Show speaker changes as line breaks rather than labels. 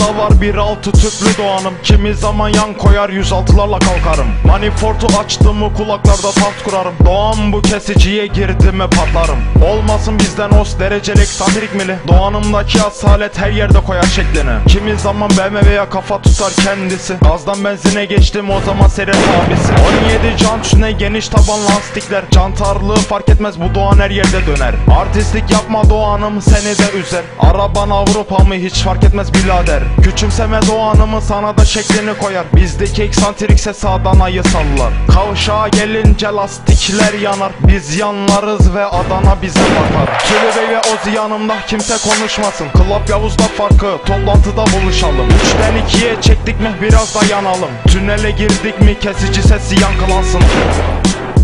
Altında var bir altı tüplü doğanım. Kimi zaman yan koyar 106'larla kalkarım. Manifortu açtım mı kulaklarda taht kurarım. Doğan bu kesiciye girdi mi patlarım. Olmasın bizden os derecelik satirik mili. Doğanımdaki asalet her yerde koyar şeklini. Kimi zaman BMW'ye kafa tutar kendisi. Gazdan benzine geçtim o zaman seret abisi. 17 can üstüne geniş taban lastikler. Cantarlığı fark etmez bu doğan her yerde döner. Artistlik yapma doğanım seni de üzer. Araban Avrupa mı hiç fark etmez birader. Küçümseme doğanımı sana da şeklini koyar. Bizdeki eksantrikse sağdan ayı sallar. Kavşağa gelince lastikler yanar. Biz yanlarız ve Adana bize bakar. Tülü Bey ve Ozi yanımda kimse konuşmasın. Club Yavuz'da farkı toplantıda buluşalım. Üçten ikiye çektik mi biraz da yanalım. Tünele girdik mi kesici sesi awesome.